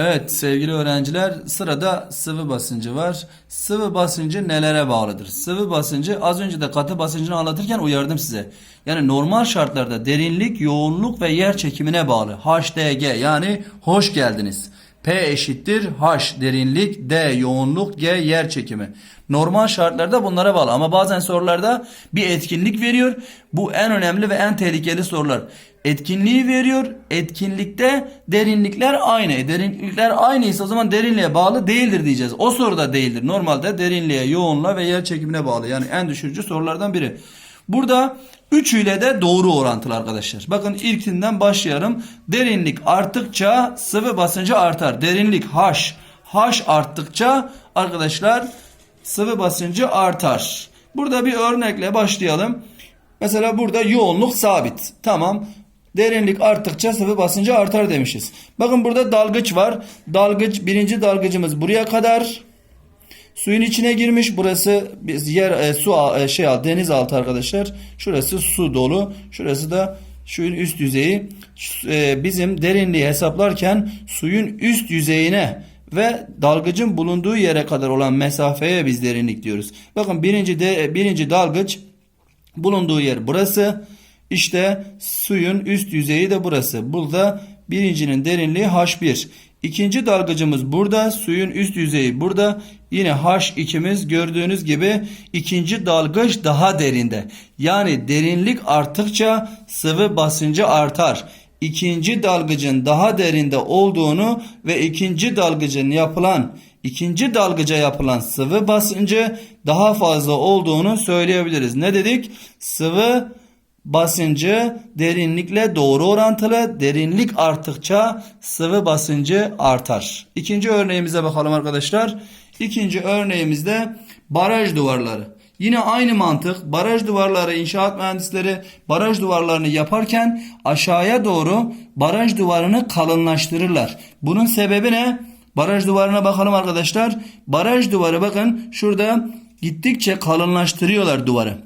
Evet sevgili öğrenciler sırada sıvı basıncı var. Sıvı basıncı nelere bağlıdır? Sıvı basıncı az önce de katı basıncını anlatırken uyardım size. Yani normal şartlarda derinlik, yoğunluk ve yer çekimine bağlı. HDG yani hoş geldiniz. P eşittir H derinlik, D yoğunluk, G yer çekimi. Normal şartlarda bunlara bağlı ama bazen sorularda bir etkinlik veriyor. Bu en önemli ve en tehlikeli sorular. Etkinliği veriyor. Etkinlikte derinlikler aynı. E, Derinlikler aynıysa o zaman derinliğe bağlı değildir diyeceğiz. O soruda değildir. Normalde derinliğe, yoğunluğa ve yer çekimine bağlı. Yani en düşürücü sorulardan biri. Burada üçüyle de doğru orantılı arkadaşlar. Bakın ilkinden başlayalım. Derinlik arttıkça sıvı basıncı artar. Derinlik H. H arttıkça arkadaşlar sıvı basıncı artar. Burada bir örnekle başlayalım. Mesela burada yoğunluk sabit. Tamam. Derinlik arttıkça sıvı basıncı artar demişiz. Bakın burada dalgıç var. Dalgıç birinci dalgıcımız buraya kadar. Suyun içine girmiş. Burası biz yer e, su e, şey deniz altı arkadaşlar. Şurası su dolu. Şurası da suyun üst yüzeyi. E, bizim derinliği hesaplarken suyun üst yüzeyine ve dalgıcın bulunduğu yere kadar olan mesafeye biz derinlik diyoruz. Bakın birinci de birinci dalgıç bulunduğu yer burası. İşte suyun üst yüzeyi de burası. Burada birincinin derinliği H1. İkinci dalgıcımız burada. Suyun üst yüzeyi burada. Yine H2'miz gördüğünüz gibi ikinci dalgıç daha derinde. Yani derinlik arttıkça sıvı basıncı artar. İkinci dalgıcın daha derinde olduğunu ve ikinci dalgıcın yapılan ikinci dalgıca yapılan sıvı basıncı daha fazla olduğunu söyleyebiliriz. Ne dedik? Sıvı basıncı derinlikle doğru orantılı. Derinlik arttıkça sıvı basıncı artar. İkinci örneğimize bakalım arkadaşlar. İkinci örneğimizde baraj duvarları. Yine aynı mantık baraj duvarları inşaat mühendisleri baraj duvarlarını yaparken aşağıya doğru baraj duvarını kalınlaştırırlar. Bunun sebebi ne? Baraj duvarına bakalım arkadaşlar. Baraj duvarı bakın şurada gittikçe kalınlaştırıyorlar duvarı.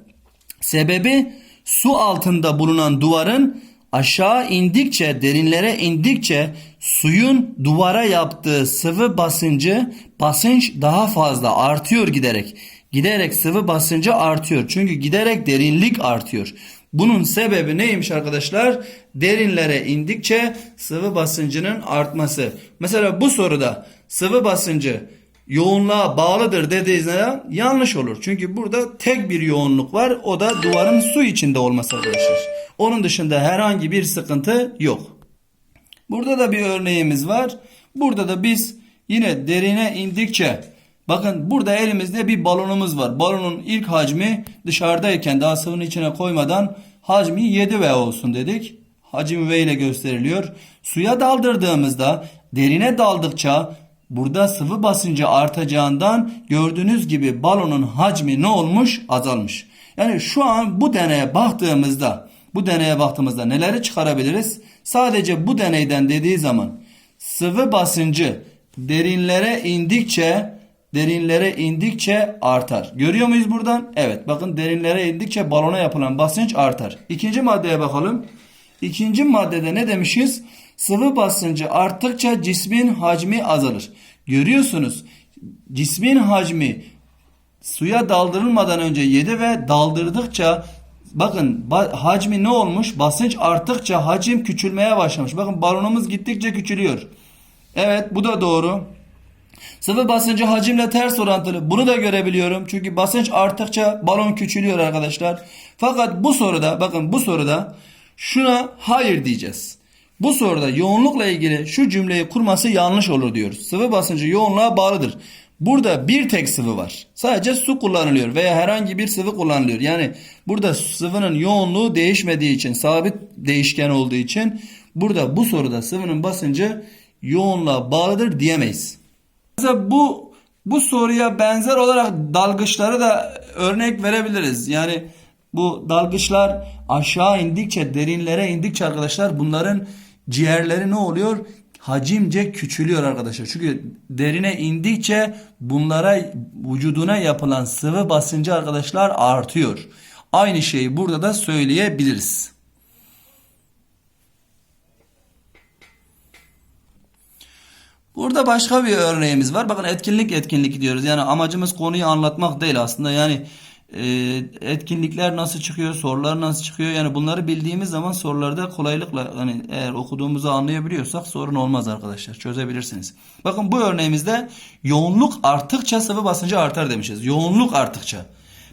Sebebi su altında bulunan duvarın aşağı indikçe, derinlere indikçe suyun duvara yaptığı sıvı basıncı, basınç daha fazla artıyor giderek. Giderek sıvı basıncı artıyor. Çünkü giderek derinlik artıyor. Bunun sebebi neymiş arkadaşlar? Derinlere indikçe sıvı basıncının artması. Mesela bu soruda sıvı basıncı yoğunluğa bağlıdır dediğinizde yanlış olur. Çünkü burada tek bir yoğunluk var. O da duvarın su içinde olması arkadaşlar. Onun dışında herhangi bir sıkıntı yok. Burada da bir örneğimiz var. Burada da biz yine derine indikçe bakın burada elimizde bir balonumuz var. Balonun ilk hacmi dışarıdayken daha sıvının içine koymadan hacmi 7V olsun dedik. Hacim V ile gösteriliyor. Suya daldırdığımızda derine daldıkça burada sıvı basıncı artacağından gördüğünüz gibi balonun hacmi ne olmuş? Azalmış. Yani şu an bu deneye baktığımızda bu deneye baktığımızda neleri çıkarabiliriz? Sadece bu deneyden dediği zaman sıvı basıncı derinlere indikçe derinlere indikçe artar. Görüyor muyuz buradan? Evet. Bakın derinlere indikçe balona yapılan basınç artar. İkinci maddeye bakalım. İkinci maddede ne demişiz? Sıvı basıncı arttıkça cismin hacmi azalır. Görüyorsunuz. Cismin hacmi suya daldırılmadan önce 7 ve daldırdıkça bakın ba- hacmi ne olmuş? Basınç arttıkça hacim küçülmeye başlamış. Bakın balonumuz gittikçe küçülüyor. Evet bu da doğru. Sıvı basıncı hacimle ters orantılı. Bunu da görebiliyorum. Çünkü basınç arttıkça balon küçülüyor arkadaşlar. Fakat bu soruda bakın bu soruda şuna hayır diyeceğiz. Bu soruda yoğunlukla ilgili şu cümleyi kurması yanlış olur diyoruz. Sıvı basıncı yoğunluğa bağlıdır. Burada bir tek sıvı var. Sadece su kullanılıyor veya herhangi bir sıvı kullanılıyor. Yani burada sıvının yoğunluğu değişmediği için, sabit değişken olduğu için burada bu soruda sıvının basıncı yoğunluğa bağlıdır diyemeyiz. Mesela bu bu soruya benzer olarak dalgıçları da örnek verebiliriz. Yani bu dalgıçlar aşağı indikçe, derinlere indikçe arkadaşlar bunların ciğerleri ne oluyor? Hacimce küçülüyor arkadaşlar. Çünkü derine indikçe bunlara vücuduna yapılan sıvı basıncı arkadaşlar artıyor. Aynı şeyi burada da söyleyebiliriz. Burada başka bir örneğimiz var. Bakın etkinlik etkinlik diyoruz. Yani amacımız konuyu anlatmak değil aslında. Yani etkinlikler nasıl çıkıyor, sorular nasıl çıkıyor. Yani bunları bildiğimiz zaman sorularda kolaylıkla hani eğer okuduğumuzu anlayabiliyorsak sorun olmaz arkadaşlar. Çözebilirsiniz. Bakın bu örneğimizde yoğunluk arttıkça sıvı basıncı artar demişiz. Yoğunluk arttıkça.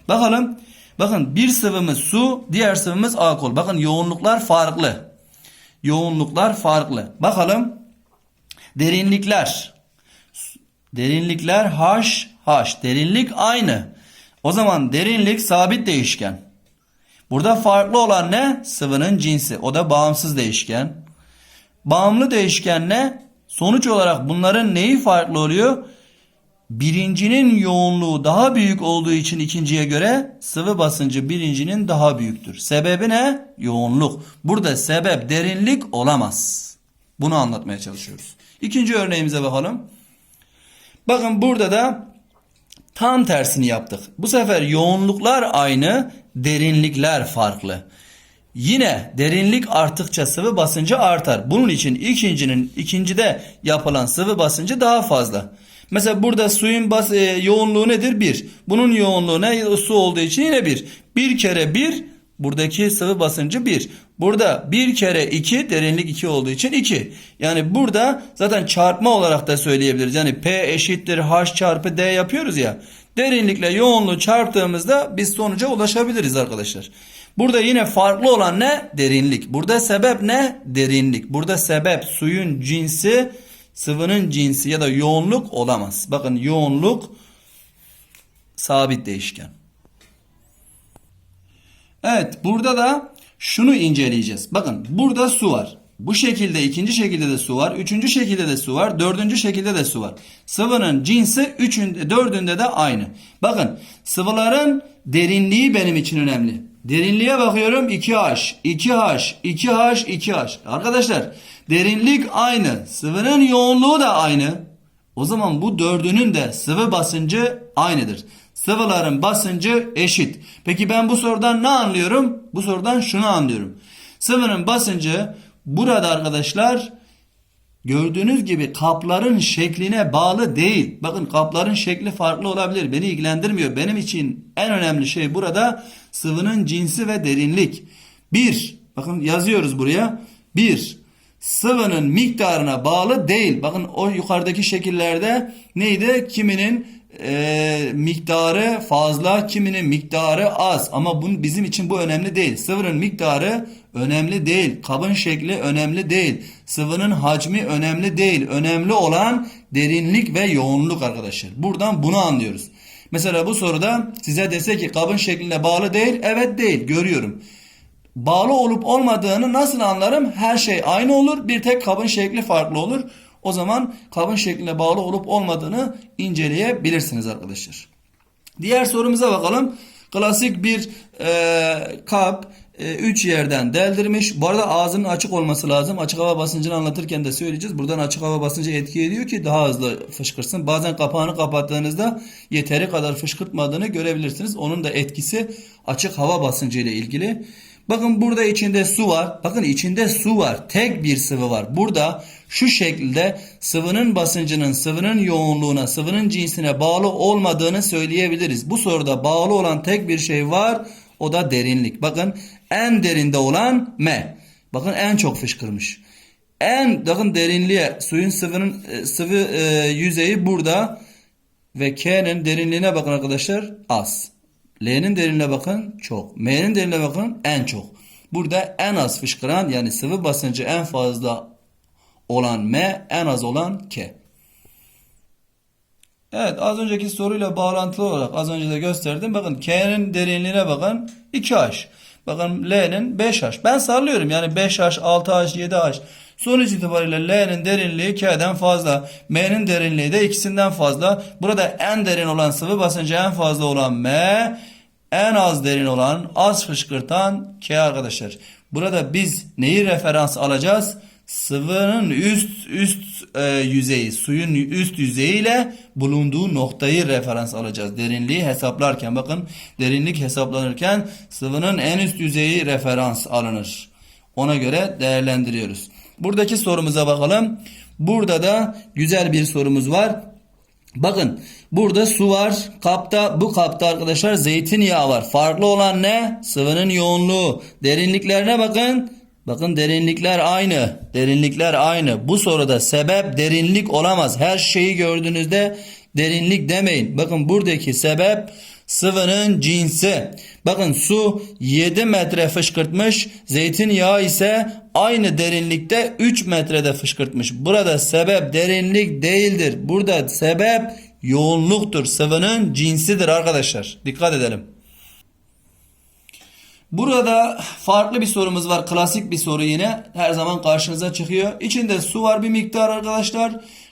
Bakalım. Bakın bir sıvımız su, diğer sıvımız alkol. Bakın yoğunluklar farklı. Yoğunluklar farklı. Bakalım. Derinlikler. Derinlikler H, H. Derinlik aynı. O zaman derinlik sabit değişken. Burada farklı olan ne? Sıvının cinsi. O da bağımsız değişken. Bağımlı değişken ne? Sonuç olarak bunların neyi farklı oluyor? Birincinin yoğunluğu daha büyük olduğu için ikinciye göre sıvı basıncı birincinin daha büyüktür. Sebebi ne? Yoğunluk. Burada sebep derinlik olamaz. Bunu anlatmaya çalışıyoruz. İkinci örneğimize bakalım. Bakın burada da tam tersini yaptık. Bu sefer yoğunluklar aynı, derinlikler farklı. Yine derinlik arttıkça sıvı basıncı artar. Bunun için ikincinin ikincide yapılan sıvı basıncı daha fazla. Mesela burada suyun bas, e, yoğunluğu nedir? 1. Bunun yoğunluğu ne? Su olduğu için yine 1. 1 kere 1 buradaki sıvı basıncı 1. Burada 1 kere 2 derinlik 2 olduğu için 2. Yani burada zaten çarpma olarak da söyleyebiliriz. Yani P eşittir H çarpı D yapıyoruz ya. Derinlikle yoğunluğu çarptığımızda biz sonuca ulaşabiliriz arkadaşlar. Burada yine farklı olan ne? Derinlik. Burada sebep ne? Derinlik. Burada sebep suyun cinsi, sıvının cinsi ya da yoğunluk olamaz. Bakın yoğunluk sabit değişken. Evet burada da şunu inceleyeceğiz. Bakın burada su var. Bu şekilde ikinci şekilde de su var. Üçüncü şekilde de su var. Dördüncü şekilde de su var. Sıvının cinsi üçünde, dördünde de aynı. Bakın sıvıların derinliği benim için önemli. Derinliğe bakıyorum 2H, 2H, 2H, 2H. Arkadaşlar derinlik aynı. Sıvının yoğunluğu da aynı. O zaman bu dördünün de sıvı basıncı aynıdır. Sıvıların basıncı eşit. Peki ben bu sorudan ne anlıyorum? Bu sorudan şunu anlıyorum. Sıvının basıncı burada arkadaşlar gördüğünüz gibi kapların şekline bağlı değil. Bakın kapların şekli farklı olabilir. Beni ilgilendirmiyor. Benim için en önemli şey burada sıvının cinsi ve derinlik. Bir, bakın yazıyoruz buraya. Bir, sıvının miktarına bağlı değil. Bakın o yukarıdaki şekillerde neydi? Kiminin e, miktarı fazla, kiminin miktarı az. Ama bunun bizim için bu önemli değil. Sıvının miktarı önemli değil. Kabın şekli önemli değil. Sıvının hacmi önemli değil. Önemli olan derinlik ve yoğunluk arkadaşlar. Buradan bunu anlıyoruz. Mesela bu soruda size dese ki kabın şekline bağlı değil. Evet değil. Görüyorum. Bağlı olup olmadığını nasıl anlarım? Her şey aynı olur. Bir tek kabın şekli farklı olur. O zaman kabın şekline bağlı olup olmadığını inceleyebilirsiniz arkadaşlar. Diğer sorumuza bakalım. Klasik bir e, kap 3 yerden deldirmiş. Bu arada ağzının açık olması lazım. Açık hava basıncını anlatırken de söyleyeceğiz. Buradan açık hava basıncı etki ediyor ki daha hızlı fışkırsın. Bazen kapağını kapattığınızda yeteri kadar fışkırtmadığını görebilirsiniz. Onun da etkisi açık hava basıncı ile ilgili. Bakın burada içinde su var. Bakın içinde su var. Tek bir sıvı var. Burada şu şekilde sıvının basıncının, sıvının yoğunluğuna, sıvının cinsine bağlı olmadığını söyleyebiliriz. Bu soruda bağlı olan tek bir şey var. O da derinlik. Bakın en derinde olan M. Bakın en çok fışkırmış. En bakın derinliğe suyun sıvının e, sıvı e, yüzeyi burada ve K'nin derinliğine bakın arkadaşlar az. L'nin derinliğine bakın çok. M'nin derinliğine bakın en çok. Burada en az fışkıran yani sıvı basıncı en fazla olan M en az olan K. Evet az önceki soruyla bağlantılı olarak az önce de gösterdim. Bakın K'nin derinliğine bakın 2H. Bakın L'nin 5H. Ben sallıyorum yani 5H, 6H, 7H. Sonuç itibariyle L'nin derinliği K'den fazla. M'nin derinliği de ikisinden fazla. Burada en derin olan sıvı basıncı en fazla olan M. En az derin olan az fışkırtan K arkadaşlar. Burada biz neyi referans alacağız? Sıvının üst üst e, yüzeyi, suyun üst yüzeyiyle bulunduğu noktayı referans alacağız. Derinliği hesaplarken bakın derinlik hesaplanırken sıvının en üst yüzeyi referans alınır. Ona göre değerlendiriyoruz. Buradaki sorumuza bakalım. Burada da güzel bir sorumuz var. Bakın burada su var. Kapta bu kapta arkadaşlar zeytinyağı var. Farklı olan ne? Sıvının yoğunluğu. Derinliklerine bakın. Bakın derinlikler aynı. Derinlikler aynı. Bu soruda sebep derinlik olamaz. Her şeyi gördüğünüzde derinlik demeyin. Bakın buradaki sebep sıvının cinsi. Bakın su 7 metre fışkırtmış. Zeytinyağı ise aynı derinlikte 3 metrede fışkırtmış. Burada sebep derinlik değildir. Burada sebep yoğunluktur. Sıvının cinsidir arkadaşlar. Dikkat edelim. Burada farklı bir sorumuz var. Klasik bir soru yine. Her zaman karşınıza çıkıyor. İçinde su var bir miktar arkadaşlar.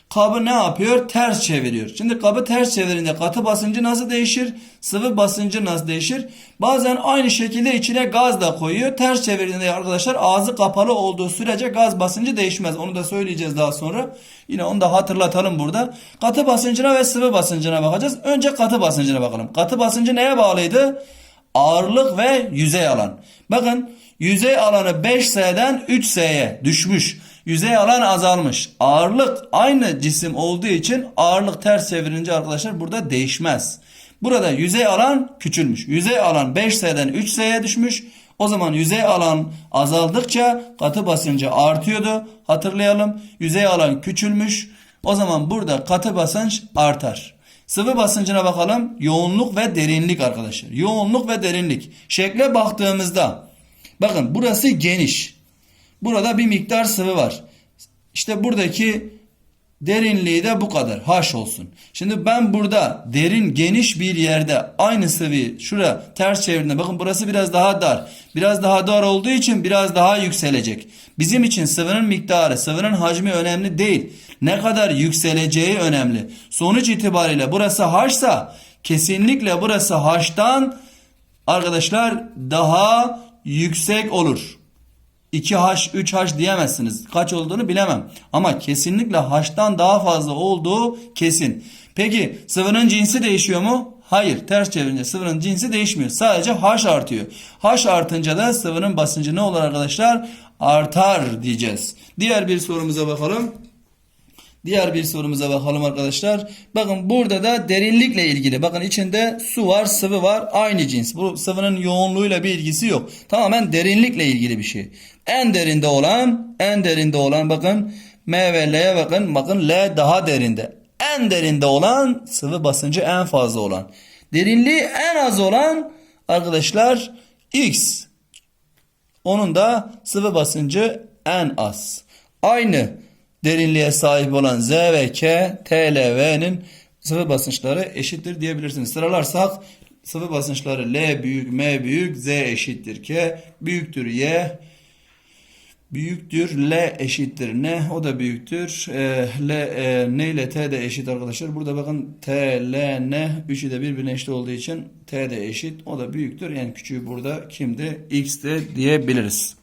Kabı ne yapıyor? Ters çeviriyor. Şimdi kabı ters çevirince katı basıncı nasıl değişir? Sıvı basıncı nasıl değişir? Bazen aynı şekilde içine gaz da koyuyor. Ters çevirdiğinde arkadaşlar ağzı kapalı olduğu sürece gaz basıncı değişmez. Onu da söyleyeceğiz daha sonra. Yine onu da hatırlatalım burada. Katı basıncına ve sıvı basıncına bakacağız. Önce katı basıncına bakalım. Katı basıncı neye bağlıydı? Ağırlık ve yüzey alan. Bakın yüzey alanı 5S'den 3S'ye düşmüş. Yüzey alan azalmış. Ağırlık aynı cisim olduğu için ağırlık ters çevirince arkadaşlar burada değişmez. Burada yüzey alan küçülmüş. Yüzey alan 5S'den 3S'ye düşmüş. O zaman yüzey alan azaldıkça katı basıncı artıyordu. Hatırlayalım. Yüzey alan küçülmüş. O zaman burada katı basınç artar. Sıvı basıncına bakalım. Yoğunluk ve derinlik arkadaşlar. Yoğunluk ve derinlik. Şekle baktığımızda bakın burası geniş. Burada bir miktar sıvı var. İşte buradaki derinliği de bu kadar. H olsun. Şimdi ben burada derin geniş bir yerde aynı sıvıyı şuraya ters çevirdiğimde bakın burası biraz daha dar. Biraz daha dar olduğu için biraz daha yükselecek. Bizim için sıvının miktarı, sıvının hacmi önemli değil. Ne kadar yükseleceği önemli. Sonuç itibariyle burası H'sa kesinlikle burası H'tan arkadaşlar daha yüksek olur. 2H, 3H diyemezsiniz. Kaç olduğunu bilemem. Ama kesinlikle H'tan daha fazla olduğu kesin. Peki sıvının cinsi değişiyor mu? Hayır. Ters çevirince sıvının cinsi değişmiyor. Sadece H artıyor. H artınca da sıvının basıncı ne olur arkadaşlar? Artar diyeceğiz. Diğer bir sorumuza bakalım. Diğer bir sorumuza bakalım arkadaşlar. Bakın burada da derinlikle ilgili. Bakın içinde su var, sıvı var. Aynı cins. Bu sıvının yoğunluğuyla bir ilgisi yok. Tamamen derinlikle ilgili bir şey. En derinde olan, en derinde olan bakın M ve L'ye bakın. Bakın L daha derinde. En derinde olan sıvı basıncı en fazla olan. Derinliği en az olan arkadaşlar X. Onun da sıvı basıncı en az. Aynı derinliğe sahip olan Z ve K, T, L, V'nin sıvı basınçları eşittir diyebilirsiniz. Sıralarsak sıvı basınçları L büyük, M büyük, Z eşittir K, büyüktür Y, büyüktür L eşittir N, o da büyüktür. E, L, e, N ile T de eşit arkadaşlar. Burada bakın T, L, N üçü de birbirine eşit olduğu için T de eşit, o da büyüktür. Yani küçüğü burada kimdi? X'ti diyebiliriz.